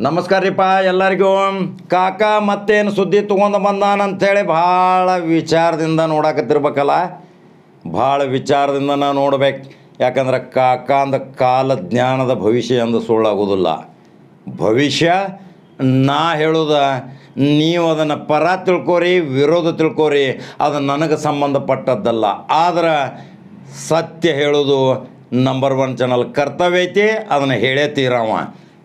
ನಮಸ್ಕಾರ ರೀಪ್ಪ ಎಲ್ಲರಿಗೂ. ಕಾಕ ಮತ್ತೇನು ಸುದ್ದಿ ತೊಗೊಂಡು ಬಂದಾನ ಅಂಥೇಳಿ ಭಾಳ ವಿಚಾರದಿಂದ ನೋಡಕತ್ತಿರ್ಬೇಕಲ್ಲ. ಭಾಳ ವಿಚಾರದಿಂದ ನಾನು ನೋಡ್ಬೇಕು. ಯಾಕಂದ್ರೆ ಕಾಕ ಅಂದ ಕಾಲ ಜ್ಞಾನದ ಭವಿಷ್ಯ ಅಂದು ಸುಳ್ಳಾಗೋದಿಲ್ಲ. ಭವಿಷ್ಯ, ನಾ ಹೇಳೋದ, ನೀವು ಅದನ್ನು ಪರ ತಿಳ್ಕೊರಿ, ವಿರೋಧ ತಿಳ್ಕೊರಿ, ಅದು ನನಗೆ ಸಂಬಂಧಪಟ್ಟದ್ದಲ್ಲ. ಆದ್ರೆ ಸತ್ಯ ಹೇಳೋದು ನಂಬರ್ ಒನ್ ಚಾನಲ್ ಕರ್ತವ್ಯ ಐತಿ, ಅದನ್ನು ಹೇಳೇ ತೀರವ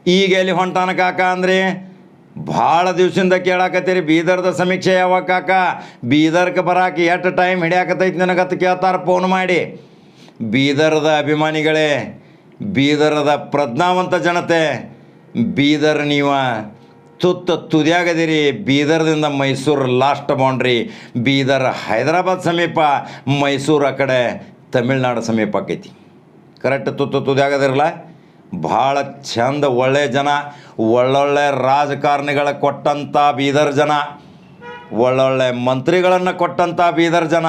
ಈಗ ಎಲ್ಲಿ ಹೊಂಟಾನ ಕಾಕ ಅಂದ್ರೆ? ಭಾಳ ದಿವಸದಿಂದ ಕೇಳಾಕತ್ತೀರಿ, ಬೀದರ್ದ ಸಮೀಕ್ಷೆ ಯಾವಾಗ ಕಾಕ? ಬೀದರ್ಗೆ ಬರಾಕ ಎಷ್ಟು ಟೈಮ್ ಹಿಡಿಯಾಕತ್ತೈತಿ ನನಗತ್ತ ಕೇಳ್ತಾರೆ ಫೋನ್ ಮಾಡಿ. ಬೀದರ್ದ ಅಭಿಮಾನಿಗಳೇ, ಬೀದರದ ಪ್ರಜ್ಞಾವಂತ ಜನತೆ, ಬೀದರ್ ನೀವ ತುತ್ತ ತುದಿಯಾಗದಿರಿ, ಬೀದರ್ದಿಂದ ಮೈಸೂರು ಲಾಸ್ಟ್ ಬೌಂಡ್ರಿ. ಬೀದರ್ ಹೈದರಾಬಾದ್ ಸಮೀಪ, ಮೈಸೂರು ಆ ಕಡೆ ತಮಿಳ್ನಾಡು ಸಮೀಪ ಆಕೈತಿ. ಕರೆಕ್ಟ್ ತುತ್ತ ತುದಿಯಾಗದಿರಲ್ಲ? ಭಾಳ ಚಂದ ಒಳ್ಳೆ ಜನ, ಒಳ್ಳೊಳ್ಳೆ ರಾಜಕಾರಣಿಗಳ ಕೊಟ್ಟಂಥ ಬೀದರ್ ಜನ, ಒಳ್ಳೊಳ್ಳೆ ಮಂತ್ರಿಗಳನ್ನು ಕೊಟ್ಟಂಥ ಬೀದರ್ ಜನ,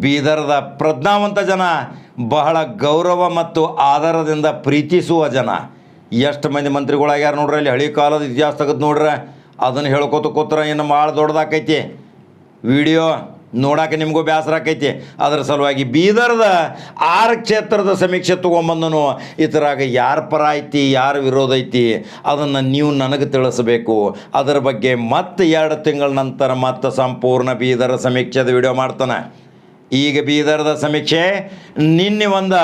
ಬೀದರ್ದ ಪ್ರಜ್ಞಾವಂತ ಜನ, ಬಹಳ ಗೌರವ ಮತ್ತು ಆಧಾರದಿಂದ ಪ್ರೀತಿಸುವ ಜನ. ಎಷ್ಟು ಮಂದಿ ಮಂತ್ರಿಗಳಾಗ್ಯಾರ ನೋಡ್ರಿ ಅಲ್ಲಿ ಹಳಿ ಕಾಲದ ಇತಿಹಾಸ ತೆಗೆದು ನೋಡ್ರೆ. ಅದನ್ನು ಹೇಳ್ಕೊತ ಕೂತ್ರ ಇನ್ನು ಭಾಳ ದೊಡ್ಡದಾಕೈತಿ. ವಿಡಿಯೋ ನೋಡಕ್ಕೆ ನಿಮಗೂ ಬೇಸರ ಆಕೈತಿ. ಅದರ ಸಲುವಾಗಿ ಬೀದರ್ದ ಆರು ಕ್ಷೇತ್ರದ ಸಮೀಕ್ಷೆ ತೊಗೊಂಬಂದನು. ಇದರಾಗ ಯಾರ ಪರ ಐತಿ, ಯಾರು ವಿರೋಧ ಐತಿ, ಅದನ್ನು ನೀವು ನನಗೆ ತಿಳಿಸ್ಬೇಕು. ಅದರ ಬಗ್ಗೆ ಮತ್ತೆ ಎರಡು ತಿಂಗಳ ನಂತರ ಮತ್ತೆ ಸಂಪೂರ್ಣ ಬೀದರ ಸಮೀಕ್ಷೆದ ವಿಡಿಯೋ ಮಾಡ್ತಾನೆ. ಈಗ ಬೀದರ್ದ ಸಮೀಕ್ಷೆ, ನಿನ್ನೆ ಒಂದು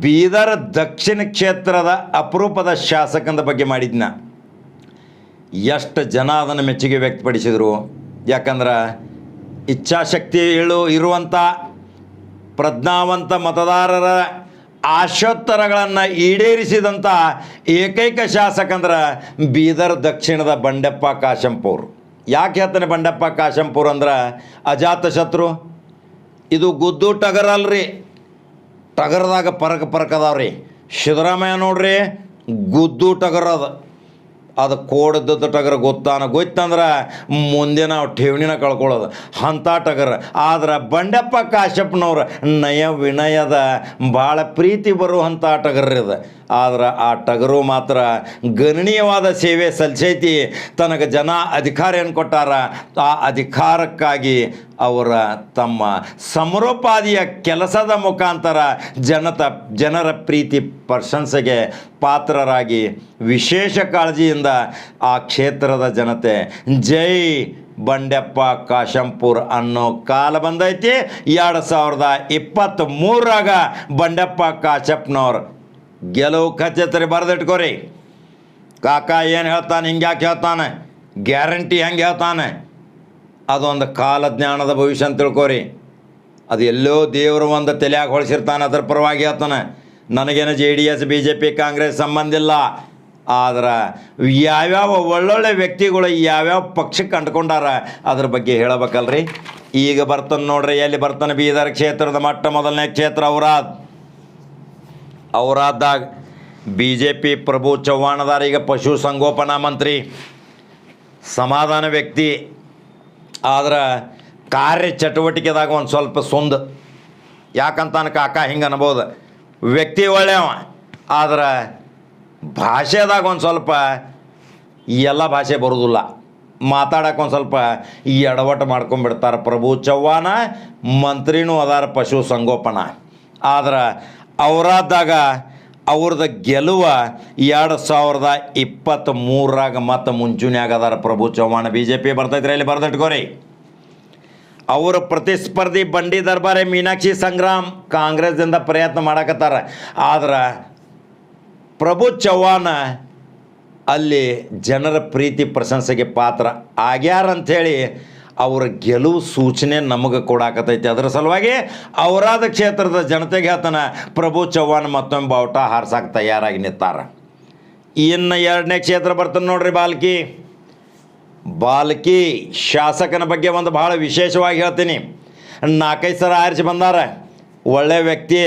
ಬೀದರ್ ದಕ್ಷಿಣ ಕ್ಷೇತ್ರದ ಅಪರೂಪದ ಶಾಸಕನ ಬಗ್ಗೆ ಮಾಡಿದ್ನ. ಎಷ್ಟು ಜನ ಅದನ್ನು ಮೆಚ್ಚುಗೆ ವ್ಯಕ್ತಪಡಿಸಿದರು. ಯಾಕಂದ್ರೆ ಇಚ್ಛಾಶಕ್ತಿ ಇಳು ಇರುವಂಥ ಪ್ರಜ್ಞಾವಂತ ಮತದಾರರ ಆಶೋತ್ತರಗಳನ್ನು ಈಡೇರಿಸಿದಂಥ ಏಕೈಕ ಶಾಸಕ ಅಂದ್ರೆ ಬೀದರ್ ದಕ್ಷಿಣದ ಬಂಡೆಪ್ಪ ಕಾಶಂಪೂರ್. ಯಾಕೆ ಹೇಳ್ತಾನೆ ಬಂಡೆಪ್ಪ ಕಾಶಂಪುರ್ ಅಂದ್ರೆ ಅಜಾತ ಶತ್ರು? ಇದು ಗುದ್ದು ಟಗರಲ್ರಿ. ಟಗರದಾಗ ಪರಕ ಪರಕದಾವ್ರಿ. ಸಿದ್ದರಾಮಯ್ಯ ನೋಡ್ರಿ, ಗುದ್ದು ಟಗರ್ ಅದ ಕೋಡದ್ದು ಟಗರ್ ಗೊತ್ತಾನ ಗೊತ್ತಂದ್ರೆ ಮುಂದೆ ನಾವು ಠೇವಣಿನ ಕಳ್ಕೊಳ್ಳೋದು. ಅಂಥ ಟಗರ್. ಆದ್ರೆ ಬಂಡೆಪ್ಪ ಕಾಶ್ಯಪ್ಪನವ್ರ ನಯ ವಿನಯದ ಭಾಳ ಪ್ರೀತಿ ಬರುವಂಥ ಟಗರ್ರಿದೆ ಆದ್ರೆ ಆ ಟಗರು ಮಾತ್ರ ಗಣನೀಯವಾದ ಸೇವೆ ಸಲ್ಸೈತಿ. ತನಗೆ ಜನ ಅಧಿಕಾರಿಯನ್ನು ಕೊಟ್ಟಾರ. ಆ ಅಧಿಕಾರಕ್ಕಾಗಿ ಅವರ ತಮ್ಮ ಸಮರೋಪಾದಿಯ ಕೆಲಸದ ಮುಖಾಂತರ ಜನತ, ಜನರ ಪ್ರೀತಿ ಪ್ರಶಂಸೆಗೆ ಪಾತ್ರರಾಗಿ ವಿಶೇಷ ಕಾಳಜಿಯಿಂದ ಆ ಕ್ಷೇತ್ರದ ಜನತೆ, ಜೈ ಬಂಡೆಪ್ಪ ಕಾಶಂಪುರ್ ಅನ್ನೋ ಕಾಲ ಬಂದೈತಿ. ಎರಡು ಸಾವಿರದ ಇಪ್ಪತ್ತ್ ಮೂರಾಗ ಬಂಡೆಪ್ಪ ಕಾಶಪ್ಪನವ್ರು ಗೆಲುವು ಖಚಿತರಿ ಬರೆದಿಟ್ಕೋರಿ. ಕಾಕ ಏನು ಹೇಳ್ತಾನೆ ಹಿಂಗೆ ಯಾಕೆ ಹೇಳ್ತಾನೆ, ಗ್ಯಾರಂಟಿ ಹೆಂಗೆ ಹೇಳ್ತಾನೆ. ಅದೊಂದು ಕಾಲ ಜ್ಞಾನದ ಭವಿಷ್ಯ ಅಂತ ತಿಳ್ಕೊರಿ. ಅದು ಎಲ್ಲೋ ದೇವರು ಒಂದು ತಲೆಯಾಗ ಹೊಳಿಸಿರ್ತಾನೆ, ಅದ್ರ ಪರವಾಗಿ ಹೇಳ್ತಾನೆ. ನನಗೇನು J D S B J P Congress ಸಂಬಂಧ ಇಲ್ಲ. ಆದ್ರೆ ಯಾವ್ಯಾವ ಒಳ್ಳೊಳ್ಳೆ ವ್ಯಕ್ತಿಗಳು ಯಾವ್ಯಾವ ಪಕ್ಷಕ್ಕೆ ಅಂಟ್ಕೊಂಡಾರ, ಅದ್ರ ಬಗ್ಗೆ ಹೇಳಬೇಕಲ್ರಿ? ಈಗ ಬರ್ತಾನೆ ನೋಡ್ರಿ, ಎಲ್ಲಿ ಬರ್ತಾನೆ ಬೀದರ್ ಕ್ಷೇತ್ರದ ಮೊಟ್ಟ ಮೊದಲನೇ ಕ್ಷೇತ್ರ Aurad. ಔರಾದ್ದಾಗ B J P Prabhu Chavan ಅದಾರ ಈಗ ಪಶು ಸಂಗೋಪನಾ ಮಂತ್ರಿ. ಸಮಾಧಾನ ವ್ಯಕ್ತಿ. ಆದ್ರೆ ಕಾರ್ಯ ಚಟುವಟಿಕೆದಾಗ ಒಂದು ಸ್ವಲ್ಪ ಸುಂದ. ಯಾಕಂತಾನ ಕಾಕ ಹಿಂಗೆ ಅನ್ಬೋದು. ವ್ಯಕ್ತಿ ಒಳ್ಳೆಯವ ಆದ್ರೆ ಭಾಷೆದಾಗ ಒಂದು ಸ್ವಲ್ಪ ಎಲ್ಲ ಭಾಷೆ ಬರೋದಿಲ್ಲ. ಮಾತಾಡಕ್ಕೆ ಒಂದು ಸ್ವಲ್ಪ ಈ ಎಡವಟ್ಟು ಮಾಡ್ಕೊಂಡ್ಬಿಡ್ತಾರೆ ಪ್ರಭು ಚವ್ಹಾಣ. ಮಂತ್ರಿನೂ ಅದಾರ ಪಶು ಸಂಗೋಪನಾ. ಆದ್ರೆ ಅವರಾದಾಗ ಅವ್ರದ್ದು ಗೆಲುವ ಎರಡು ಸಾವಿರದ ಇಪ್ಪತ್ತ್ ಮೂರಾಗ ಮತ್ತು ಮುಂಚೂಣಿಯಾಗ ಅದಾರ Prabhu Chauhan B J P ಬರ್ತೈತ್ರಿ ಇಲ್ಲಿ ಬರ್ದಿಟ್ಕೋರಿ. ಅವರ ಪ್ರತಿಸ್ಪರ್ಧಿ ಬಂಡಿ ದರ್ಬಾರೆ ಮೀನಾಕ್ಷಿ ಸಂಗ್ರಾಮ್ ಕಾಂಗ್ರೆಸ್ದಿಂದ ಪ್ರಯತ್ನ ಮಾಡಕತ್ತಾರ. ಆದ್ರೆ ಪ್ರಭು ಚೌಹಾಣ ಅಲ್ಲಿ ಜನರ ಪ್ರೀತಿ ಪ್ರಶಂಸೆಗೆ ಪಾತ್ರ ಆಗ್ಯಾರ ಅಂಥೇಳಿ ಅವರ ಗೆಲುವು ಸೂಚನೆ ನಮಗೆ ಕೊಡಾಕತೈತಿ. ಅದರ ಸಲುವಾಗಿ ಅವರಾದ ಕ್ಷೇತ್ರದ ಜನತೆಗೆ ಆತನ ಪ್ರಭು ಚವ್ಹಾಣ್ ಮತ್ತೊಮ್ಮೆ ಬಾವುಟ ಹಾರ್ಸಕ್ಕೆ ತಯಾರಾಗಿ ನಿಂತಾರ. ಇನ್ನು ಎರಡನೇ ಕ್ಷೇತ್ರ ಬರ್ತಾನೆ ನೋಡ್ರಿ ಬಾಲ್ಕಿ. ಬಾಲ್ಕಿ, ಶಾಸಕನ ಬಗ್ಗೆ ಒಂದು ಭಾಳ ವಿಶೇಷವಾಗಿ ಹೇಳ್ತೀನಿ. ನಾಲ್ಕೈದು ಸಲ ಆರಿಸಿ ಬಂದಾರ. ಒಳ್ಳೆ ವ್ಯಕ್ತಿ.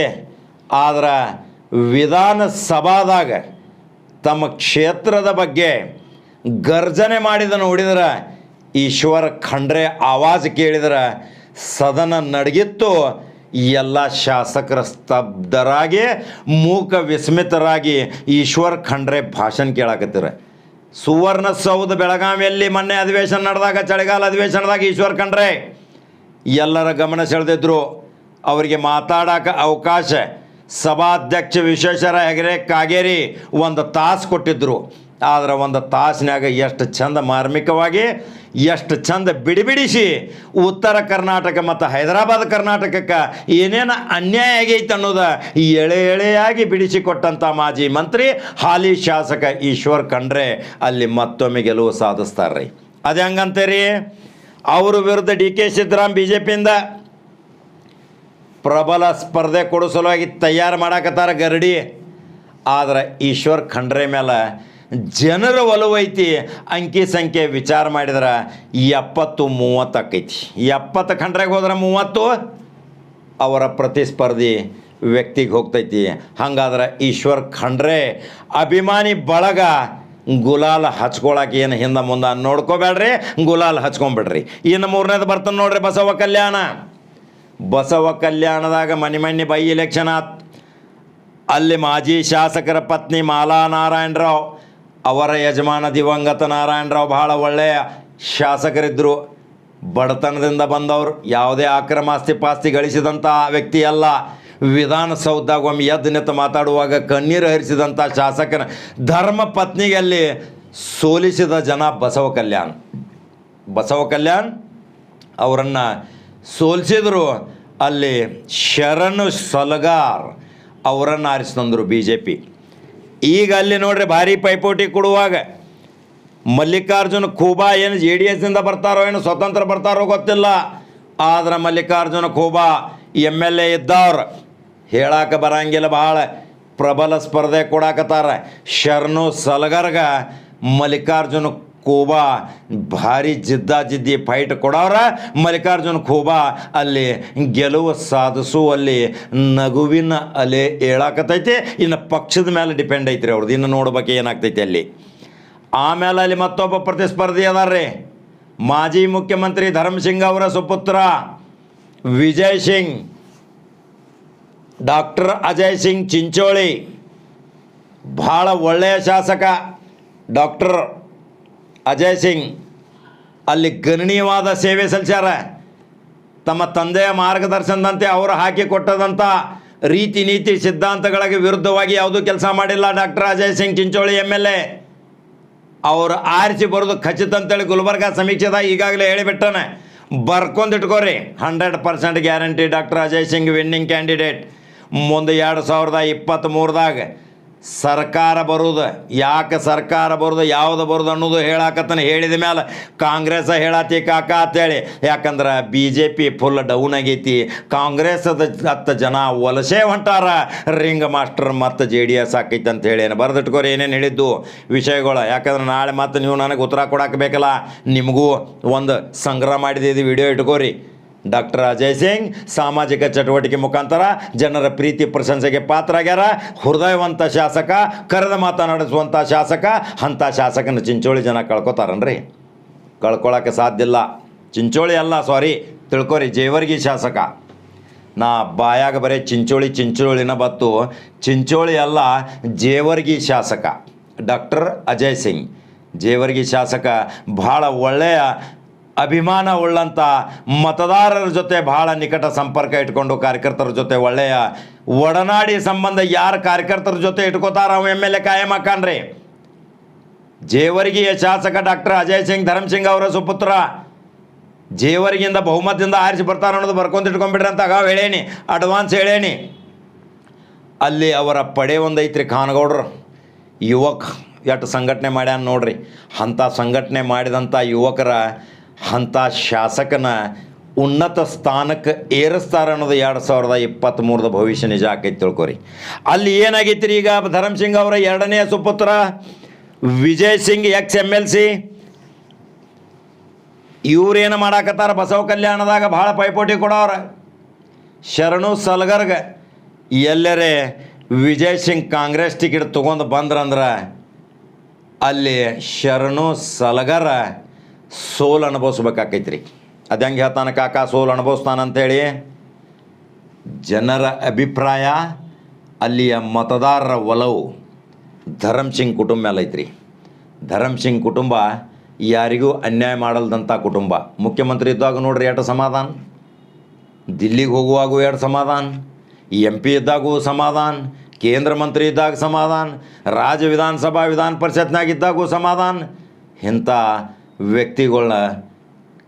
ಆದ್ರೆ ವಿಧಾನಸಭಾದಾಗ ತಮ್ಮ ಕ್ಷೇತ್ರದ ಬಗ್ಗೆ ಗರ್ಜನೆ ಮಾಡಿದ ನೋಡಿದ್ರೆ ಈಶ್ವರ ಖಂಡ್ರೆ ಆವಾಜ್ ಕೇಳಿದ್ರೆ ಸದನ ನಡಗಿತ್ತು. ಎಲ್ಲ ಶಾಸಕರ ಸ್ತಬ್ಧರಾಗಿ, ಮೂಕ ವಿಸ್ಮಿತರಾಗಿ ಈಶ್ವರ್ ಖಂಡ್ರೆ ಭಾಷಣ ಕೇಳಾಕತ್ತೀರ. ಸುವರ್ಣಸೌಧ ಬೆಳಗಾವಿಯಲ್ಲಿ ಮೊನ್ನೆ ಅಧಿವೇಶನ ನಡೆದಾಗ, ಚಳಿಗಾಲ ಅಧಿವೇಶನದಾಗ ಈಶ್ವರ್ ಖಂಡ್ರೆ ಎಲ್ಲರ ಗಮನ ಸೆಳೆದಿದ್ರು. ಅವರಿಗೆ ಮಾತಾಡೋಕೆ ಅವಕಾಶ. ಸಭಾಧ್ಯಕ್ಷ ವಿಶ್ವೇಶ್ವರ ಹೆಗಡೆ ಕಾಗೇರಿ ಒಂದು ತಾಸು ಕೊಟ್ಟಿದ್ದರು ಆದ್ರೆ ಒಂದು ತಾಸಿನಾಗ ಎಷ್ಟು ಚಂದ ಮಾರ್ಮಿಕವಾಗಿ, ಎಷ್ಟು ಚಂದ ಬಿಡಿಬಿಡಿಸಿ ಉತ್ತರ ಕರ್ನಾಟಕ ಮತ್ತು ಹೈದರಾಬಾದ್ ಕರ್ನಾಟಕಕ್ಕೆ ಏನೇನು ಅನ್ಯಾಯ ಆಗೈತೆ ಅನ್ನೋದು ಎಳೆ ಎಳೆಯಾಗಿ ಬಿಡಿಸಿಕೊಟ್ಟಂಥ ಮಾಜಿ ಮಂತ್ರಿ, ಹಾಲಿ ಶಾಸಕ ಈಶ್ವರ್ ಖಂಡ್ರೆ ಅಲ್ಲಿ ಮತ್ತೊಮ್ಮೆ ಗೆಲುವು ಸಾಧಿಸ್ತಾರೆ ರೀ ಅದು ಹೆಂಗಂತೀರಿ? ಅವ್ರ ವಿರುದ್ಧ D K Siddaram B J ಪಿಯಿಂದ ಪ್ರಬಲ ಸ್ಪರ್ಧೆ ಕೊಡೋ ಸಲುವಾಗಿ ತಯಾರು ಮಾಡಾಕತ್ತಾರ ಗರಡಿ. ಆದರೆ ಈಶ್ವರ್ ಖಂಡ್ರೆ ಮೇಲೆ ಜನರ ಒಲವೈತಿ, ಅಂಕಿ ಸಂಖ್ಯೆ ವಿಚಾರ ಮಾಡಿದ್ರೆ ಎಪ್ಪತ್ತು ಮೂವತ್ತು ಆಕೈತಿ. ಎಪ್ಪತ್ತು ಖಂಡ್ರೆಗೆ ಹೋದ್ರೆ ಮೂವತ್ತು ಅವರ ಪ್ರತಿಸ್ಪರ್ಧಿ ವ್ಯಕ್ತಿಗೆ ಹೋಗ್ತೈತಿ. ಹಂಗಾದ್ರೆ ಈಶ್ವರ್ ಖಂಡ್ರೆ, ಅಭಿಮಾನಿ ಬಳಗ ಗುಲಾಲ್ ಹಚ್ಕೊಳಕ್ಕೆ ಏನು ಹಿಂದೆ ಮುಂದೆ ನೋಡ್ಕೋಬೇಡ್ರಿ ಗುಲಾಲ್ ಹಚ್ಕೊಂಬಿಡ್ರಿ. ಇನ್ನು ಮೂರನೇದು ಬರ್ತಾನೆ ನೋಡ್ರಿ ಬಸವ ಕಲ್ಯಾಣ. ಬಸವ ಕಲ್ಯಾಣದಾಗ ಮನೆ ಮನೆ ಬೈ ಎಲೆಕ್ಷನ್ ಆತ್. ಅಲ್ಲಿ ಮಾಜಿ ಶಾಸಕರ ಪತ್ನಿ ಮಾಲಾ ನಾರಾಯಣರಾವ್ ಅವರ ಯಜಮಾನ ದಿವಂಗತ ನಾರಾಯಣರಾವ್ ಬಹಳ ಒಳ್ಳೆಯ ಶಾಸಕರಿದ್ದರು ಬಡತನದಿಂದ ಬಂದವರು. ಯಾವುದೇ ಅಕ್ರಮ ಆಸ್ತಿ ಪಾಸ್ತಿ ಗಳಿಸಿದಂಥ ವ್ಯಕ್ತಿ ಅಲ್ಲ ವಿಧಾನಸೌಧದಾಗ ಒಮ್ಮೆ ಎದ್ದು ನಿಂತು ಮಾತಾಡುವಾಗ ಕಣ್ಣೀರು ಹರಿಸಿದಂಥ ಶಾಸಕನ ಧರ್ಮ ಪತ್ನಿಗೆ ಅಲ್ಲಿ ಸೋಲಿಸಿದ ಜನ ಬಸವ ಕಲ್ಯಾಣ್. ಬಸವ ಕಲ್ಯಾಣ್ ಅವರನ್ನು ಸೋಲಿಸಿದ್ರು. ಅಲ್ಲಿ ಶರಣು ಸಲಗಾರ್ ಅವರನ್ನು ಆರಿಸ್ತಂದರು ಬಿ ಜೆ ಪಿ ಈಗ ಅಲ್ಲಿ ನೋಡ್ರಿ ಭಾರಿ ಪೈಪೋಟಿ ಕೊಡುವಾಗ ಮಲ್ಲಿಕಾರ್ಜುನ ಖೂಬಾ ಏನು ಜೆ ಡಿ ಎಸ್ನಿಂದ ಬರ್ತಾರೋ ಏನು ಸ್ವತಂತ್ರ ಬರ್ತಾರೋ ಗೊತ್ತಿಲ್ಲ. ಆದ್ರೆ Mallikarjuna Khuba M L A ಇದ್ದವ್ರು. ಹೇಳಕ್ಕೆ ಬರಂಗಿಲ್ಲ ಭಾಳ ಪ್ರಬಲ ಸ್ಪರ್ಧೆ ಕೊಡಾಕತ್ತಾರ. ಶರಣು ಸಲಗರ್ಗ ಮಲ್ಲಿಕಾರ್ಜುನ ಖೂಬಾ, ಭಾರಿ ಜಿದ್ದಾಜಿದ್ದಿ ಫೈಟ್ ಕೊಡೋರ ಮಲ್ಲಿಕಾರ್ಜುನ್ ಖೋಬಾ ಅಲ್ಲಿ ಗೆಲುವು ಸಾಧಿಸುವಲ್ಲಿ ನಗುವಿನ ಅಲೆ ಏಳಾಕತೈತಿ ಇನ್ನು ಪಕ್ಷದ ಮೇಲೆ ಡಿಪೆಂಡ್ ಐತ್ರಿ ಅವ್ರದ್ದು. ಇನ್ನು ನೋಡ್ಬೇಕು ಏನಾಗ್ತೈತಿ ಅಲ್ಲಿ. ಆಮೇಲೆ ಅಲ್ಲಿ ಮತ್ತೊಬ್ಬ ಪ್ರತಿಸ್ಪರ್ಧಿ ಅದಾರ್ರಿ ಮಾಜಿ ಮುಖ್ಯಮಂತ್ರಿ ಧರ್ಮ್ ಸಿಂಗ್ ಅವರ ಸುಪುತ್ರ ವಿಜಯ್ ಸಿಂಗ್, ಡಾಕ್ಟರ್ ಅಜಯ್ ಸಿಂಗ್ ಚಿಂಚೋಳಿ, ಭಾಳ ಒಳ್ಳೆಯ ಶಾಸಕ ಡಾಕ್ಟರ್ ಅಜಯ್ ಸಿಂಗ್, ಅಲ್ಲಿ ಗಣನೀಯವಾದ ಸೇವೆ ಸಲ್ಲಿಸ್ಯಾರ. ತಮ್ಮ ತಂದೆಯ ಮಾರ್ಗದರ್ಶನದಂತೆ ಅವರು ಹಾಕಿಕೊಟ್ಟದಂಥ ರೀತಿ ನೀತಿ ಸಿದ್ಧಾಂತಗಳಿಗೆ ವಿರುದ್ಧವಾಗಿ ಯಾವುದೂ ಕೆಲಸ ಮಾಡಿಲ್ಲ doctor Ajay Singh Chincholi M L A. ಅವರು ಆರಿಸಿ ಬರೋದು ಖಚಿತ ಅಂತೇಳಿ ಗುಲ್ಬರ್ಗ ಸಮೀಕ್ಷೆದಾಗ ಈಗಾಗಲೇ ಹೇಳಿಬಿಟ್ಟಾನೆ. ಬರ್ಕೊಂಡು ಇಟ್ಕೋರಿ, hundred percent guarantee doctor Ajay Singh winning candidate. ಮುಂದೆ ಎರಡು ಸಾವಿರದ ಸರ್ಕಾರ ಬರೋದು, ಯಾಕೆ ಸರ್ಕಾರ ಬರುದು, ಯಾವುದು ಬರುದು ಅನ್ನೋದು ಹೇಳಾಕತ್ತಾನೆ ಹೇಳಿದ ಮೇಲೆ ಕಾಂಗ್ರೆಸ್ ಹೇಳತ್ತಿ ಕಾಕ ಅಂತೇಳಿ. ಯಾಕಂದ್ರೆ B J P full down ಆಗೈತಿ. ಕಾಂಗ್ರೆಸ್ ಹತ್ತು ಜನ ವಲಸೆ ಹೊಂಟಾರ. ರಿಂಗ್ ಮಾಸ್ಟರ್ ಮತ್ತು ಜೆ ಡಿ ಎಸ್ ಆಕೈತಿ ಅಂತ ಹೇಳಿ ಏನು ಬರೆದಿಟ್ಕೋರಿ ಏನೇನು ಹೇಳಿದ್ದು ವಿಷಯಗಳು. ಯಾಕಂದ್ರೆ ನಾಳೆ ಮತ್ತೆ ನೀವು ನನಗೆ ಉತ್ತರ ಕೊಡಕ್ಕೆ ಬೇಕಲ್ಲ. ನಿಮಗೂ ಒಂದು ಸಂಗ್ರಹ ಮಾಡಿದ್ದು ವಿಡಿಯೋ ಇಟ್ಕೋರಿ. ಡಾಕ್ಟರ್ ಅಜಯ್ ಸಿಂಗ್ ಸಾಮಾಜಿಕ ಚಟುವಟಿಕೆ ಮುಖಾಂತರ ಜನರ ಪ್ರೀತಿ ಪ್ರಶಂಸೆಗೆ ಪಾತ್ರ ಆಗ್ಯಾರ ಹೃದಯವಂತ ಶಾಸಕ, ಕರೆದ ಮಾತನಾಡಿಸುವಂಥ ಶಾಸಕ, ಅಂಥ ಶಾಸಕನ ಚಿಂಚೋಳಿ ಜನ ಕಳ್ಕೊತಾರನ್ರಿ? ಕಳ್ಕೊಳಕ್ಕೆ ಸಾಧ್ಯ ಇಲ್ಲ. ಚಿಂಚೋಳಿ ಅಲ್ಲ ಸಾರಿ ತಿಳ್ಕೊರಿ, ಜೇವರ್ಗಿ ಶಾಸಕ. ನಾ ಬಾಯಾಗ ಬರೀ ಚಿಂಚೋಳಿ ಚಿಂಚೋಳಿನ ಬತ್ತು. ಚಿಂಚೋಳಿ ಅಲ್ಲ, ಜೇವರ್ಗಿ ಶಾಸಕ. ಡಾಕ್ಟರ್ ಅಜಯ್ ಸಿಂಗ್. ಜೇವರ್ಗಿ ಶಾಸಕ, ಭಾಳ ಒಳ್ಳೆಯ ಅಭಿಮಾನ ಉಳ್ಳಂಥ ಮತದಾರರ ಜೊತೆ ಬಹಳ ನಿಕಟ ಸಂಪರ್ಕ ಇಟ್ಕೊಂಡು ಕಾರ್ಯಕರ್ತರ ಜೊತೆ ಒಳ್ಳೆಯ ಒಡನಾಡಿ ಸಂಬಂಧ ಯಾರು ಕಾರ್ಯಕರ್ತರ ಜೊತೆ ಇಟ್ಕೋತಾರ ಅವ ಎಂ ಎಲ್ ಎ ಕಾಯಂ ಹಾಕಾನ್ರಿ ಜೇವರ್ಗಿಯ ಶಾಸಕ ಡಾಕ್ಟರ್ ಅಜಯ್ ಸಿಂಗ್ ಧರ್ಮ್ ಸಿಂಗ್ ಅವರ ಸುಪುತ್ರ. ಜೇವರಿಗಿಂದ ಬಹುಮತದಿಂದ ಆರಿಸಿ ಬರ್ತಾರ ಅನ್ನೋದು ಬರ್ಕೊಂತ ಇಟ್ಕೊಂಡ್ಬಿಡ್ರಿ ಅಂತ ಆಗ ಹೇಳೇನಿ, ಅಡ್ವಾನ್ಸ್ ಹೇಳೇನಿ. ಅಲ್ಲಿ ಅವರ ಪಡೆ ಒಂದು ಐತ್ರಿ ಖಾನಗೌಡ್ರು. ಯುವಕ್ ಎಷ್ಟು ಸಂಘಟನೆ ಮಾಡ್ಯಾನ ನೋಡ್ರಿ. ಅಂಥ ಸಂಘಟನೆ ಮಾಡಿದಂಥ ಯುವಕರ ಅಂಥ ಶಾಸಕನ ಉನ್ನತ ಸ್ಥಾನಕ್ಕೆ ಏರಿಸ್ತಾರ ಅನ್ನೋದು ಎರಡು ಸಾವಿರದ ಇಪ್ಪತ್ತ್ಮೂರದ ಭವಿಷ್ಯ ನಿಜ ಆಕೈತಿ ತಿಳ್ಕೊರಿ. ಅಲ್ಲಿ ಏನಾಗೈತಿ ಈಗ ಧರಮ್ ಸಿಂಗ್ ಅವರ ಎರಡನೇ ಸುಪುತ್ರ, Vijay Singh ex M L C ಇವ್ರೇನು ಮಾಡಾಕತ್ತಾರ ಬಸವ ಕಲ್ಯಾಣದಾಗ ಭಾಳ ಪೈಪೋಟಿ ಕೊಡೋರ ಶರಣು ಸಲ್ಗರ್ಗ ಎಲ್ಲರೇ ವಿಜಯ್ ಸಿಂಗ್ ಕಾಂಗ್ರೆಸ್ ಟಿಕೆಟ್ ತೊಗೊಂಡು ಬಂದ್ರಂದ್ರೆ ಅಲ್ಲಿ ಶರಣು ಸಲಗರ ಸೋಲು ಅನುಭವಿಸ್ಬೇಕಾಕೈತ್ರಿ. ಅದು ಹೆಂಗೆ ಹೇಳ್ತಾನೆ ಕಾಕ? ಸೋಲು ಅನುಭವಿಸ್ತಾನ ಅಂತೇಳಿ ಜನರ ಅಭಿಪ್ರಾಯ, ಅಲ್ಲಿಯ ಮತದಾರರ ಒಲವು, ಧರಮ್ ಸಿಂಗ್ ಕುಟುಂಬ ಮೇಲೆ ಐತ್ರಿ ಧರಮ್ ಸಿಂಗ್ ಕುಟುಂಬ ಯಾರಿಗೂ ಅನ್ಯಾಯ ಮಾಡಲ್ದಂಥ ಕುಟುಂಬ. ಮುಖ್ಯಮಂತ್ರಿ ಇದ್ದಾಗ ನೋಡ್ರಿ ಎರಡು ಸಮಾಧಾನ. ದಿಲ್ಲಿಗೆ ಹೋಗುವಾಗೂ ಎರಡು ಸಮಾಧಾನ. ಎಂ ಪಿ ಇದ್ದಾಗೂ ಸಮಾಧಾನ. ಕೇಂದ್ರ ಮಂತ್ರಿ ಇದ್ದಾಗ ಸಮಾಧಾನ. ರಾಜ್ಯ ವಿಧಾನಸಭಾ ವಿಧಾನ ಪರಿಷತ್ನಾಗ ಇದ್ದಾಗೂ ಸಮಾಧಾನ. ಇಂಥ ವ್ಯಕ್ತಿಗಳನ್ನ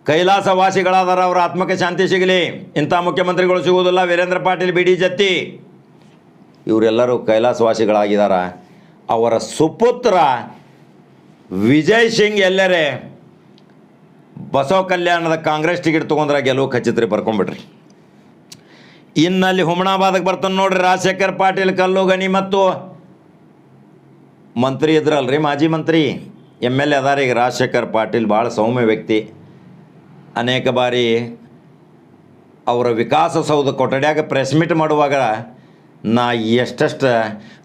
ಕೈಲಾಸವಾಸಿಗಳಾದಾರ ಅವರ ಆತ್ಮಕ್ಕೆ ಶಾಂತಿ ಸಿಗಲಿ. ಇಂಥ ಮುಖ್ಯಮಂತ್ರಿಗಳು ಸಿಗುವುದಿಲ್ಲ. ವೀರೇಂದ್ರ ಪಾಟೀಲ್ ಬಿಡಿ ಜತ್ತಿ. ಇವರೆಲ್ಲರೂ ಕೈಲಾಸವಾಸಿಗಳಾಗಿದ್ದಾರೆ ಅವರ ಸುಪುತ್ರ ವಿಜಯ್ ಸಿಂಗ್ ಎಲ್ಲರೇ ಬಸವ ಕಲ್ಯಾಣದ ಕಾಂಗ್ರೆಸ್ ಟಿಕೆಟ್ ತೊಗೊಂಡ್ರೆ ಗೆಲುವು ಖಚಿತ್ರಿ ಬರ್ಕೊಂಬಿಡ್ರಿ ಇನ್ನಲ್ಲಿ ಹುಮನಾಬಾದಕ್ಕೆ ಬರ್ತಾನೆ ನೋಡ್ರಿ. ರಾಜಶೇಖರ್ ಪಾಟೀಲ್ ಕಲ್ಲು ಗಣಿ ಮತ್ತು ಮಂತ್ರಿ ಇದ್ರಲ್ರಿ ಮಾಜಿ ಮಂತ್ರಿ. ಎಂ ಎಲ್ ಎ ಅದಾರ ಈಗ ರಾಜಶೇಖರ್ ಪಾಟೀಲ್ ಭಾಳ ಸೌಮ್ಯ ವ್ಯಕ್ತಿ. ಅನೇಕ ಬಾರಿ ಅವರ ವಿಕಾಸಸೌಧ ಕೊಠಡಿಯಾಗ ಪ್ರೆಸ್ ಮೀಟ್ ಮಾಡುವಾಗ ನಾ ಎಷ್ಟೆಷ್ಟು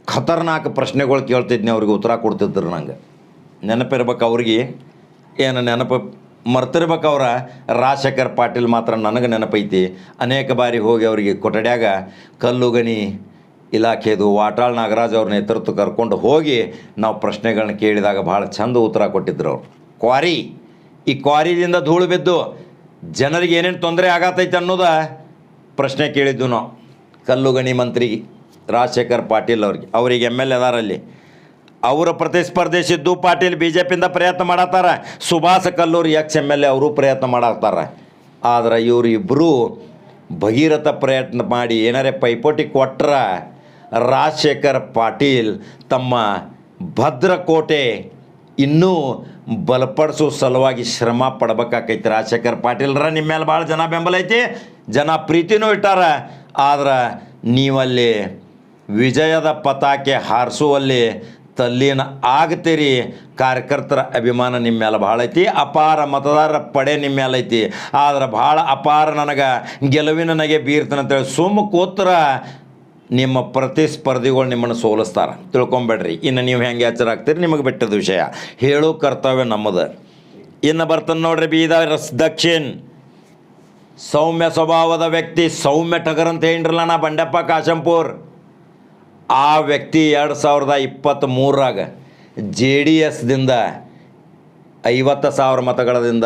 ಖತರ್ನಾಕ್ ಪ್ರಶ್ನೆಗಳು ಕೇಳ್ತಿದ್ನಿ ಅವ್ರಿಗೆ ಉತ್ತರ ಕೊಡ್ತಿದ್ರು ನಂಗೆ. ನೆನಪಿರ್ಬೇಕು ಅವ್ರಿಗೆ. ಏನು ನೆನಪು ಮರ್ತಿರ್ಬೇಕು ಅವ್ರ. ರಾಜಶೇಖರ್ ಪಾಟೀಲ್ ಮಾತ್ರ ನನಗೆ ನೆನಪೈತಿ. ಅನೇಕ ಬಾರಿ ಹೋಗಿ ಅವರಿಗೆ ಕೊಠಡಿಯಾಗ ಕಲ್ಲುಗಣಿ ಇಲಾಖೆದು ವಾಟಾಳ್ ನಾಗರಾಜ್ ಅವ್ರ ನೇತೃತ್ವ ಕರ್ಕೊಂಡು ಹೋಗಿ ನಾವು ಪ್ರಶ್ನೆಗಳನ್ನ ಕೇಳಿದಾಗ ಭಾಳ ಚಂದ ಉತ್ತರ ಕೊಟ್ಟಿದ್ರು ಅವ್ರು. ಕ್ವಾರಿ. ಈ ಕ್ವಾರಿದಿಂದ ಧೂಳು ಬಿದ್ದು ಜನರಿಗೆ ಏನೇನು ತೊಂದರೆ ಆಗತೈತೆ ಅನ್ನೋದ ಪ್ರಶ್ನೆ ಕೇಳಿದ್ದು ನಾವು. ಕಲ್ಲುಗಣಿ ಮಂತ್ರಿ ರಾಜಶೇಖರ್ ಪಾಟೀಲ್ ಅವ್ರಿಗೆ. ಅವ್ರಿಗೆ ಎಂ ಎಲ್ ಎದಾರಲ್ಲಿ ಅವರ ಪ್ರತಿಸ್ಪರ್ಧಿಸಿದ್ದು ಪಾಟೀಲ್ ಬಿ ಜೆ ಪಿಯಿಂದ ಪ್ರಯತ್ನ ಮಾಡತ್ತಾರ. Subhash Kallur ex M L A ಅವರು ಪ್ರಯತ್ನ ಮಾಡತ್ತಾರ. ಆದ್ರೆ ಇವರು ಭಗೀರಥ ಪ್ರಯತ್ನ ಮಾಡಿ ಏನಾರೇ ಪೈಪೋಟಿ ಕೊಟ್ರ ರಾಜಶೇಖರ್ ಪಾಟೀಲ್ ತಮ್ಮ ಭದ್ರಕೋಟೆ ಇನ್ನೂ ಬಲಪಡಿಸೋ ಸಲುವಾಗಿ ಶ್ರಮ ಪಡ್ಬೇಕಾಕೈತಿ ರಾಜಶೇಖರ್ ಪಾಟೀಲ್ರ ನಿಮ್ಮ ಮೇಲೆ ಭಾಳ ಜನ ಬೆಂಬಲ ಐತಿ. ಜನ ಪ್ರೀತಿನೂ ಇಟ್ಟಾರ. ಆದ್ರೆ ನೀವಲ್ಲಿ ವಿಜಯದ ಪತಾಕೆ ಹಾರಿಸುವಲ್ಲಿ ತಲ್ಲೀನ ಆಗ್ತೀರಿ. ಕಾರ್ಯಕರ್ತರ ಅಭಿಮಾನ ನಿಮ್ಮ ಮೇಲೆ ಭಾಳ ಐತಿ. ಅಪಾರ ಮತದಾರರ ಪಡೆ ನಿಮ್ಮ ಮೇಲೆ ಐತಿ. ಆದ್ರೆ ಭಾಳ ಅಪಾರ ನನಗೆ ಗೆಲುವಿನ ನನಗೆ ಬೀರ್ತನಂತೇಳಿ ಸುಮ್ಮ ಕೂತ್ರ ನಿಮ್ಮ ಪ್ರತಿಸ್ಪರ್ಧಿಗಳು ನಿಮ್ಮನ್ನು ಸೋಲಿಸ್ತಾರೆ. ತಿಳ್ಕೊಂಬೇಡ್ರಿ. ಇನ್ನು ನೀವು ಹೆಂಗೆ ಎಚ್ಚರ ಆಗ್ತೀರಿ? ನಿಮಗೆ ಬಿಟ್ಟದ ವಿಷಯ. ಹೇಳೋ ಕರ್ತವ್ಯ ನಮ್ಮದು. ಇನ್ನು ಬರ್ತಾನೆ ನೋಡ್ರಿ ಬೀದರ್ ದಕ್ಷಿಣ್. ಸೌಮ್ಯ ಸ್ವಭಾವದ ವ್ಯಕ್ತಿ, ಸೌಮ್ಯ ಟಗರ್ ಅಂತ ಹೇಳಿರಲ್ಲ ನಾ ಬಂಡೆಪ್ಪ ಕಾಶಂಪುರ್. ಆ ವ್ಯಕ್ತಿ ಎರಡು ಸಾವಿರದ ಇಪ್ಪತ್ತ್ಮೂರಾಗ ಜೆ ಡಿ ಎಸ್ದಿಂದ ಐವತ್ತು ಸಾವಿರ ಮತಗಳದಿಂದ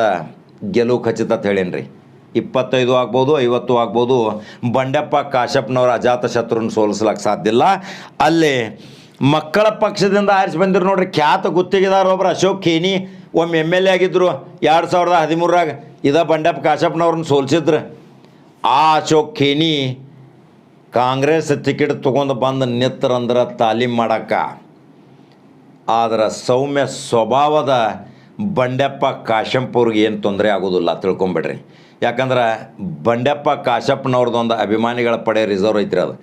ಗೆಲುವು ಖಚಿತ ಅಂತ ಹೇಳೇನ್ರಿ. ಇಪ್ಪತ್ತೈದು ಆಗ್ಬೋದು, ಐವತ್ತು ಆಗ್ಬೋದು. ಬಂಡೆಪ್ಪ ಕಾಶಪ್ಪನವರ ಅಜಾತ ಶತ್ರುನ ಸೋಲಿಸ್ಲಕ್ಕೆ ಸಾಧ್ಯ ಇಲ್ಲ. ಅಲ್ಲಿ ಮಕ್ಕಳ ಪಕ್ಷದಿಂದ ಆರಿಸಿ ಬಂದಿರು ನೋಡ್ರಿ, ಖ್ಯಾತ ಗುತ್ತಿಗೆದಾರ ಒಬ್ರು ಅಶೋಕ್ ಖೇನಿ ಒಮ್ಮೆ ಎಂ ಎಲ್ ಎ ಆಗಿದ್ದರು ಎರಡು ಸಾವಿರದ ಹದಿಮೂರಾಗ ಇದ ಬಂಡೆಪ್ಪ ಕಾಶಪ್ಪನವ್ರನ್ನ ಸೋಲಿಸಿದ್ರು. ಆ ಅಶೋಕ್ ಖೇನಿ ಕಾಂಗ್ರೆಸ್ ಟಿಕೆಟ್ ತೊಗೊಂಡು ಬಂದು ನಿತ್ತರಂದ್ರೆ ತಾಲೀಮ್ ಮಾಡಕ್ಕ. ಆದ್ರೆ ಸೌಮ್ಯ ಸ್ವಭಾವದ ಬಂಡೆಪ್ಪ ಕಾಶಂಪುರ್ಗೆ ಏನು ತೊಂದರೆ ಆಗೋದಿಲ್ಲ ತಿಳ್ಕೊಂಬಿಡ್ರಿ. ಯಾಕಂದ್ರೆ ಬಂಡೆಪ್ಪ ಕಾಶಪ್ಪನವ್ರದ್ದೊಂದು ಅಭಿಮಾನಿಗಳ ಪಡೆ ರಿಸರ್ವ್ ಐತ್ರಿ ಅದು.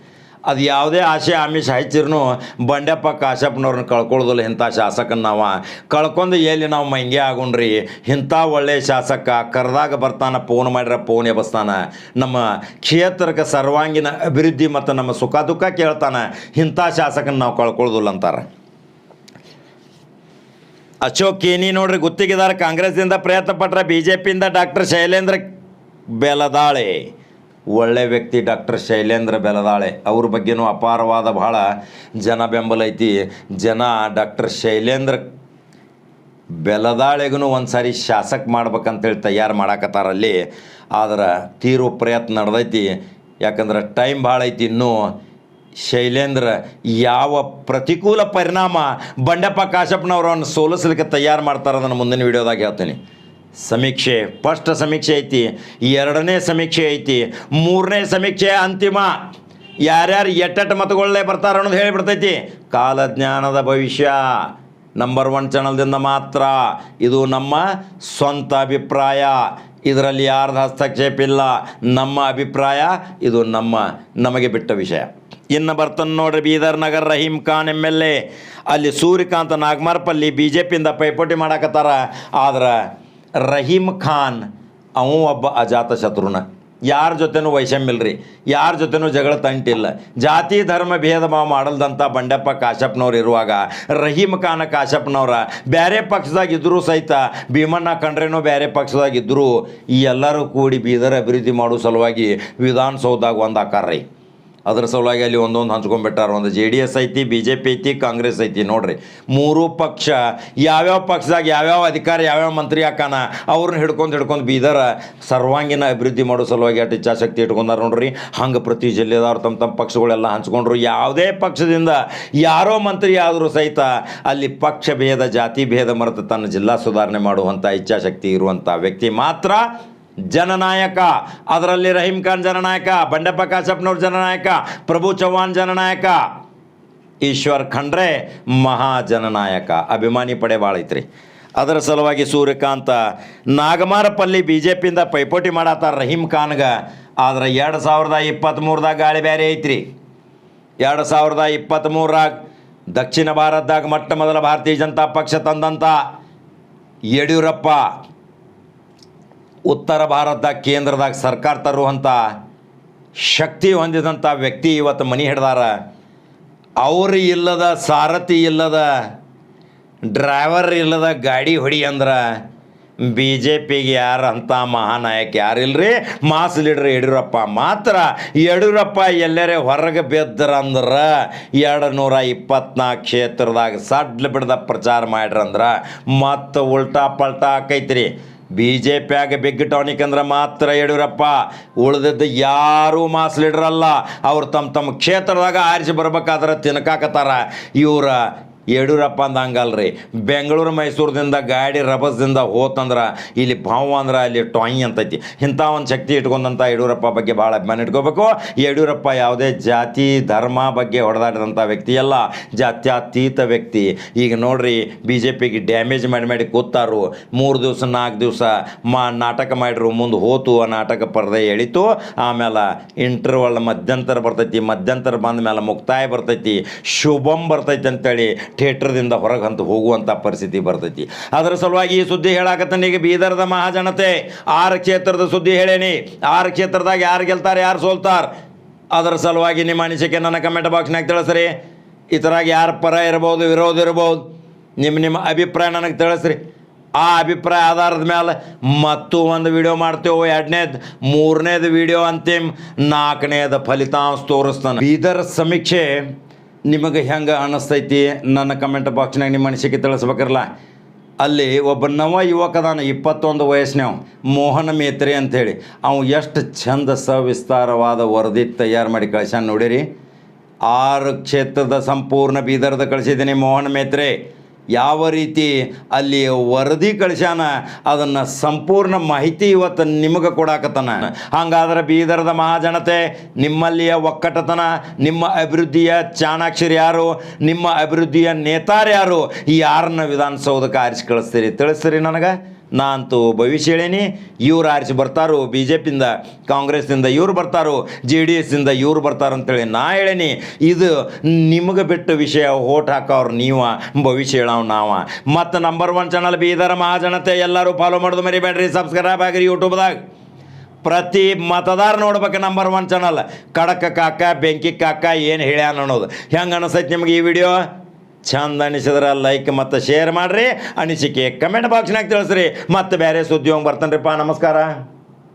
ಅದು ಯಾವುದೇ ಆಸೆ ಆಮಿಷ ಹಚ್ಚಿರ್ನು ಬಂಡೆಪ್ಪ ಕಾಶಪ್ಪನವ್ರನ್ನ ಕಳ್ಕೊಳ್ಳೋದಿಲ್ಲ ಇಂಥ ಶಾಸಕನ ನಾವು. ಕಳ್ಕೊಂಡು ಎಲ್ಲಿ ನಾವು ಮಂಗೆ ಆಗುಣ್ರಿ? ಇಂಥ ಒಳ್ಳೆಯ ಶಾಸಕ ಕರೆದಾಗ ಬರ್ತಾನ ಫೋನ್ ಮಾಡಿರ ಪೋನ್ ಎಬಸ್ತಾನ ನಮ್ಮ ಕ್ಷೇತ್ರಕ್ಕೆ ಸರ್ವಾಂಗೀಣ ಅಭಿವೃದ್ಧಿ ಮತ್ತು ನಮ್ಮ ಸುಖ ದುಃಖ ಕೇಳ್ತಾನೆ. ಇಂಥ ಶಾಸಕನ ನಾವು ಕಳ್ಕೊಳ್ಳೋದಿಲ್ಲ ಅಂತಾರೆ. ಅಶೋಕ್ ಕೇನಿ ನೋಡ್ರಿ ಗುತ್ತಿಗೆದಾರ ಕಾಂಗ್ರೆಸ್ದಿಂದ ಪ್ರಯತ್ನ ಪಟ್ರೆ ಬಿ ಜೆ ಪಿಯಿಂದ ಡಾಕ್ಟರ್ ಶೈಲೇಂದ್ರ ಬೆಲದಾಳೆ. ಒಳ್ಳೆ ವ್ಯಕ್ತಿ ಡಾಕ್ಟರ್ ಶೈಲೇಂದ್ರ ಬೆಲದಾಳೆ. ಅವ್ರ ಬಗ್ಗೆನೂ ಅಪಾರವಾದ ಬಹಳ ಜನ ಬೆಂಬಲ ಐತಿ. ಜನ ಡಾಕ್ಟರ್ ಶೈಲೇಂದ್ರ ಬೆಲದಾಳೆಗೂ ಒಂದು ಸಾರಿ ಶಾಸಕ ಮಾಡ್ಬೇಕಂತೇಳಿ ತಯಾರು ಮಾಡಾಕತ್ತಾರಲ್ಲಿ ಆದ್ರೆ ತೀರೋ ಪ್ರಯತ್ನ ನಡೆದೈತಿ. ಯಾಕಂದ್ರೆ ಟೈಮ್ ಭಾಳ ಐತಿ ಇನ್ನೂ. ಶೈಲೇಂದ್ರ ಯಾವ ಪ್ರತಿಕೂಲ ಪರಿಣಾಮ ಬಂಡೆಪ್ಪ ಕಾಶಪ್ಪನವ್ರನ್ನು ಸೋಲಿಸ್ಲಿಕ್ಕೆ ತಯಾರು ಮಾಡ್ತಾರೆ ಅದನ್ನು ಮುಂದಿನ ವಿಡಿಯೋದಾಗ ಹೇಳ್ತೀನಿ. ಸಮೀಕ್ಷೆ, ಫಸ್ಟ್ ಸಮೀಕ್ಷೆ ಐತಿ, ಎರಡನೇ ಸಮೀಕ್ಷೆ ಐತಿ, ಮೂರನೇ ಸಮೀಕ್ಷೆ ಅಂತಿಮ. ಯಾರ್ಯಾರು ಎಟ್ಟೆಟ್ಟು ಮತಗಳೇ ಬರ್ತಾರೆ ಅನ್ನೋದು ಹೇಳಿಬಿಡ್ತೈತಿ ಕಾಲಜ್ಞಾನದ ಭವಿಷ್ಯ ನಂಬರ್ ಒನ್ ಚಾನಲ್ದಿಂದ ಮಾತ್ರ. ಇದು ನಮ್ಮ ಸ್ವಂತ ಅಭಿಪ್ರಾಯ. ಇದರಲ್ಲಿ ಯಾರ್ದು ಹಸ್ತಕ್ಷೇಪ ಇಲ್ಲ, ನಮ್ಮ ಅಭಿಪ್ರಾಯ, ಇದು ನಮ್ಮ, ನಮಗೆ ಬಿಟ್ಟ ವಿಷಯ. ಇನ್ನು ಬರ್ತಾನೆ ನೋಡ್ರಿ, Bidar Nagar Rahim Khan M L A. ಅಲ್ಲಿ ಸೂರ್ಯಕಾಂತ ನಾಗಮಾರ್ಪಲ್ಲಿ ಬಿ ಜೆ ಪಿಯಿಂದ ಪೈಪೋಟಿ ಮಾಡಾಕತ್ತಾರ. ಆದ್ರೆ ರಹೀಂ ಖಾನ್, ಅವು ಒಬ್ಬ ಅಜಾತ ಶತ್ರುನ. ಯಾರ ಜೊತೆನೂ ವೈಷಮ್ಯಲ್ರಿ ಯಾರ ಜೊತೆನೂ ಜಗಳ ತಂಟಿಲ್ಲ. ಜಾತಿ, ಧರ್ಮ, ಭೇದ ಭಾವ ಮಾಡಲ್ದಂಥ ಬಂಡೆಪ್ಪ ಕಾಶಪ್ಪನವ್ರು ಇರುವಾಗ ರಹೀಮ್ ಖಾನ ಕಾಶಪ್ಪನವ್ರ ಬೇರೆ ಪಕ್ಷದಾಗ ಇದ್ದರೂ ಸಹಿತ ಭೀಮಣ್ಣ ಕಂಡ್ರೇನೋ ಬೇರೆ ಪಕ್ಷದಾಗ ಇದ್ದರೂ ಈ ಎಲ್ಲರೂ ಕೂಡಿ ಬೀದರ್ ಅಭಿವೃದ್ಧಿ ಮಾಡೋ ಸಲುವಾಗಿ ವಿಧಾನಸೌಧದಾಗ ಒಂದು ಆಕಾರ ರೀ ಅದ್ರ ಸಲುವಾಗಿ ಅಲ್ಲಿ ಒಂದೊಂದು ಹಂಚ್ಕೊಂಡ್ಬಿಟ್ಟಾರ. ಒಂದು ಜೆ ಡಿ ಎಸ್ ಐತಿ, ಬಿ ಜೆ ಪಿ ಐತಿ, ಕಾಂಗ್ರೆಸ್ ಐತಿ. ನೋಡ್ರಿ, ಮೂರು ಪಕ್ಷ, ಯಾವ್ಯಾವ ಪಕ್ಷದಾಗ ಯಾವ್ಯಾವ ಅಧಿಕಾರ, ಯಾವ್ಯಾವ ಮಂತ್ರಿ ಹಾಕಾನ ಅವ್ರನ್ನ ಹಿಡ್ಕೊಂಡು ಹಿಡ್ಕೊಂಡು ಬೀದರ ಸರ್ವಾಂಗೀಣ ಅಭಿವೃದ್ಧಿ ಮಾಡೋ ಸಲುವಾಗಿ ಅಟ್ ಇಚ್ಛಾಶಕ್ತಿ ಇಟ್ಕೊಂಡಾರ ನೋಡ್ರಿ. ಹಂಗೆ ಪ್ರತಿ ಜಿಲ್ಲೆದವ್ರು ತಮ್ಮ ತಮ್ಮ ಪಕ್ಷಗಳೆಲ್ಲ ಹಂಚ್ಕೊಂಡ್ರು. ಯಾವುದೇ ಪಕ್ಷದಿಂದ ಯಾರೋ ಮಂತ್ರಿ ಆದರೂ ಸಹಿತ ಅಲ್ಲಿ ಪಕ್ಷ ಭೇದ, ಜಾತಿ ಭೇದ ಮರೆತು ತನ್ನ ಜಿಲ್ಲಾ ಸುಧಾರಣೆ ಮಾಡುವಂಥ ಇಚ್ಛಾಶಕ್ತಿ ಇರುವಂಥ ವ್ಯಕ್ತಿ ಮಾತ್ರ ಜನನಾಯಕ, ಅದರಲ್ಲಿ ರಹೀಂ ಖಾನ್ ಜನನಾಯಕ, ಬಂಡೆಪ್ಪ ಕಾಶಪ್ಪನವ್ರ ಜನನಾಯಕ, ಪ್ರಭು ಚೌಹಾಣ್ ಜನನಾಯಕ. ಈಶ್ವರ್ ಖಂಡ್ರೆ ಮಹಾಜನನಾಯಕ. ಅಭಿಮಾನಿ ಪಡೆ ಭಾಳ ಐತ್ರಿ. ಅದರ ಸಲುವಾಗಿ ಸೂರ್ಯಕಾಂತ, ನಾಗಮಾರಪಲ್ಲಿ ಬಿ ಜೆ ಪಿಯಿಂದ ಪೈಪೋಟಿ ಮಾಡತ್ತಾರ ರಹೀಂ ಖಾನ್ಗೆ. ಆದ್ರೆ ಎರಡು ಸಾವಿರದ ಇಪ್ಪತ್ತ್ಮೂರದಾಗ ಗಾಳಿ ಬೇರೆ ಐತ್ರಿ. ಎರಡು ಸಾವಿರದ ಇಪ್ಪತ್ತ್ಮೂರಾಗ ದಕ್ಷಿಣ ಭಾರತದಾಗ ಮೊಟ್ಟ ಮೊದಲ ಭಾರತೀಯ ಜನತಾ ಪಕ್ಷ ತಂದಂಥ ಯಡಿಯೂರಪ್ಪ. ಉತ್ತರ ಭಾರತದಾಗ ಕೇಂದ್ರದಾಗ ಸರ್ಕಾರ ತರುವಂಥ ಶಕ್ತಿ ಹೊಂದಿದಂಥ ವ್ಯಕ್ತಿ ಇವತ್ತು ಮನಿ ಹಿಡ್ದಾರ. ಅವರು ಇಲ್ಲದ, ಸಾರಥಿ ಇಲ್ಲದ ಡ್ರೈವರ್ ಇಲ್ಲದ ಗಾಡಿ ಹೊಡಿ ಅಂದ್ರೆ ಬಿ ಜೆ ಪಿಗೆ ಯಾರು ಅಂತ ಮಹಾನಾಯಕ ಯಾರಿಲ್ರಿ ಮಾಸ್ ಲೀಡ್ರ್ ಯಡಿಯೂರಪ್ಪ ಮಾತ್ರ. ಯಡಿಯೂರಪ್ಪ ಎಲ್ಲರೇ ಹೊರಗೆ ಬಿದ್ರಂದ್ರೆ ಎರಡು ನೂರ ಇಪ್ಪತ್ನಾಲ್ಕು ಕ್ಷೇತ್ರದಾಗ ಸಡ್ಲ ಬಿಡ್ದ ಪ್ರಚಾರ ಮಾಡ್ರಂದ್ರೆ ಮತ್ತೆ ಉಲ್ಟಾ ಪಲ್ಟಾ ಆಕೈತ್ರಿ. ಬಿ ಜೆ ಪಿಯಾಗ ಬಿಗ್ ಟಾನಿಕ್ ಅಂದ್ರೆ ಮಾತ್ರ ಯಡಿಯೂರಪ್ಪ. ಉಳಿದದ್ದು ಯಾರೂ ಮಾಸ್ ಲೀಡರ್ ಅಲ್ಲ. ಅವ್ರು ತಮ್ಮ ತಮ್ಮ ಕ್ಷೇತ್ರದಾಗ ಆರಿಸಿ ಬರ್ಬೇಕಾದ್ರೆ ತಿನ್ಕಾಕತ್ತಾರ. ಇವ್ರ ಯಡಿಯೂರಪ್ಪ ಅಂದ ಹಂಗಲ್ರಿ ಬೆಂಗಳೂರು ಮೈಸೂರದಿಂದ ಗಾಡಿ ರಭಸದಿಂದ ಹೋತಂದ್ರೆ ಇಲ್ಲಿ ಭಾವ ಅಂದ್ರೆ ಅಲ್ಲಿ ಟಾಯ್ ಅಂತೈತಿ. ಇಂಥ ಒಂದು ಶಕ್ತಿ ಇಟ್ಕೊಂಡಂಥ ಯಡಿಯೂರಪ್ಪ ಬಗ್ಗೆ ಭಾಳ ಅಭಿಮಾನ ಇಟ್ಕೋಬೇಕು. ಯಡಿಯೂರಪ್ಪ ಯಾವುದೇ ಜಾತಿ, ಧರ್ಮ ಬಗ್ಗೆ ಹೊಡೆದಾಡಿದಂಥ ವ್ಯಕ್ತಿ ಅಲ್ಲ ಜಾತ್ಯತೀತ ವ್ಯಕ್ತಿ. ಈಗ ನೋಡ್ರಿ ಬಿ ಜೆ ಪಿಗೆ ಡ್ಯಾಮೇಜ್ ಮಾಡಿ ಮಾಡಿ ಕೂತಾರು. ಮೂರು ದಿವಸ, ನಾಲ್ಕು ದಿವಸ ಮಾ ನಾಟಕ ಮಾಡಿರು, ಮುಂದೆ ಹೋತು ಆ ನಾಟಕ ಪರದೆ ಎಳಿತು. ಆಮೇಲೆ ಇಂಟರ್ವಲ್ ಮಧ್ಯಂತರ ಬರ್ತೈತಿ, ಮಧ್ಯಂತರ ಬಂದ ಮೇಲೆ ಮುಕ್ತಾಯ ಬರ್ತೈತಿ, ಶುಭಂ ಬರ್ತೈತಿ ಅಂತೇಳಿ ಥಿಯೇಟ್ರದಿಂದ ಹೊರಗೆ ಅಂತ ಹೋಗುವಂಥ ಪರಿಸ್ಥಿತಿ ಬರ್ತೈತಿ. ಅದರ ಸಲುವಾಗಿ ಈ ಸುದ್ದಿ ಹೇಳಾಕತ್ತಾನ ಈಗ ಬೀದರ್ದ ಮಹಾಜನತೆ, ಆರು ಕ್ಷೇತ್ರದ ಸುದ್ದಿ ಹೇಳೇನಿ. ಆರು ಕ್ಷೇತ್ರದಾಗ ಯಾರು ಗೆಲ್ತಾರೆ, ಯಾರು ಸೋಲ್ತಾರೆ? ಅದರ ಸಲುವಾಗಿ ನಿಮ್ಮ ಅನಿಸಿಕೆ ನನ್ನ ಕಮೆಂಟ್ ಬಾಕ್ಸ್ನಾಗ ತಿಳಿಸ್ರಿ. ಇತರಾಗ ಯಾರು ಪರ ಇರ್ಬೋದು, ವಿರೋಧ ಇರ್ಬೋದು ನಿಮ್ಮ ನಿಮ್ಮ ಅಭಿಪ್ರಾಯ ನನಗೆ ತಿಳಿಸ್ರಿ. ಆ ಅಭಿಪ್ರಾಯ ಆಧಾರದ ಮೇಲೆ ಮತ್ತು ಒಂದು ವಿಡಿಯೋ ಮಾಡ್ತೇವೆ ಎರಡನೇದು, ಮೂರನೇದು ವಿಡಿಯೋ ಅಂತಿಮ್, ನಾಲ್ಕನೇದು ಫಲಿತಾಂಶ ತೋರಿಸ್ತಾನೆ. ಬೀದರ್ ಸಮೀಕ್ಷೆ ನಿಮಗೆ ಹೆಂಗೆ ಅನ್ನಿಸ್ತೈತಿ ನನ್ನ ಕಮೆಂಟ್ ಬಾಕ್ಸ್ನಾಗ ನಿಮ್ಮ ಅನಿಸಿಕೆ ತಿಳಿಸ್ಬೇಕಿರಲ್ಲ ಅಲ್ಲಿ ಒಬ್ಬ ನವ ಯುವಕದಾನ, ಇಪ್ಪತ್ತೊಂದು ವಯಸ್ಸಿನವ ಮೋಹನ ಮೇತ್ರಿ ಅಂಥೇಳಿ ಅವ ಎಷ್ಟು ಚಂದ ಸವಿಸ್ತಾರವಾದ ವರದಿ ತಯಾರು ಮಾಡಿ ಕಳಿಸ್ಯಾನ ನೋಡಿರಿ. ಆರು ಕ್ಷೇತ್ರದ ಸಂಪೂರ್ಣ ಬೀದರ್ದ ಕಳಿಸಿದ್ದೀನಿ ಮೋಹನ ಮೇತ್ರೆ. ಯಾವ ರೀತಿ ಅಲ್ಲಿ ವರದಿ ಕಳಿಸ್ಯಾನ, ಅದನ್ನು ಸಂಪೂರ್ಣ ಮಾಹಿತಿ ಇವತ್ತು ನಿಮಗೆ ಕೊಡಾಕತ್ತಾನ. ಹಂಗಾದ್ರೆ ಬೀದರ್ದ ಮಹಾಜನತೆ ನಿಮ್ಮಲ್ಲಿಯ ಒಕ್ಕಟತನ, ನಿಮ್ಮ ಅಭಿವೃದ್ಧಿಯ ಚಾಣಾಕ್ಷರ ಯಾರು, ನಿಮ್ಮ ಅಭಿವೃದ್ಧಿಯ ನೇತಾರ ಯಾರು ಯಾರನ್ನ ವಿಧಾನಸೌಧಕ್ಕೆ ಆರಿಸಿ ಕಳಿಸ್ತೀರಿ? ತಿಳಿಸ್ತೀರಿ ನನಗೆ? ನಾ ಅಂತೂ ಭವಿಷ್ಯ ಹೇಳೇನಿ, ಇವ್ರು ಆರಿಸಿ ಬರ್ತಾರೋ ಬಿ ಜೆ ಪಿಯಿಂದ ಕಾಂಗ್ರೆಸ್ನಿಂದ ಇವ್ರು ಬರ್ತಾರೋ, ಜೆ ಡಿ ಎಸ್ಸಿಂದ ಇವ್ರು ಅಂತೇಳಿ ನಾ ಹೇಳೇನಿ. ಇದು ನಿಮಗೆ ಬಿಟ್ಟ ವಿಷಯ, ಓಟ್ ಹಾಕೋರು ನೀವ, ಭವಿಷ್ಯ ಹೇಳವ್ ನಾವ. ಮತ್ತು ನಂಬರ್ ಒನ್ ಚಾನಲ್ ಬೀದರ ಮಹಾಜನತೆ, ಎಲ್ಲರೂ ಫಾಲೋ ಮಾಡೋದು ಮರಿಬೇಡ್ರಿ ಸಬ್ಸ್ಕ್ರೈಬ್ ಆಗಿರಿ ಯೂಟ್ಯೂಬ್ದಾಗ ಪ್ರತಿ ಮತದಾರ ನೋಡ್ಬೇಕು ನಂಬರ್ ಒನ್ ಚಾನಲ್ ಕಡಕ ಕಾಕ, ಬೆಂಕಿ ಕಾಕ, ಏನು ಹೇಳ್ಯಾನ ಅನ್ನೋದು. ಹೆಂಗೆ ಅನಿಸೈತೆ ನಿಮಗೆ ಈ ವಿಡಿಯೋ ಚಂದ ಅನಿಸಿದ್ರೆ ಲೈಕ್ ಮತ್ತು ಶೇರ್ ಮಾಡಿರಿ. ಅನಿಸಿಕೆ ಕಮೆಂಟ್ ಬಾಕ್ಸ್ನಾಗ ತಿಳಿಸ್ರಿ. ಮತ್ತು ಬೇರೆ ಸುದ್ದಿ ಹೋಗಿ ಬರ್ತಾನೆ ನಮಸ್ಕಾರ.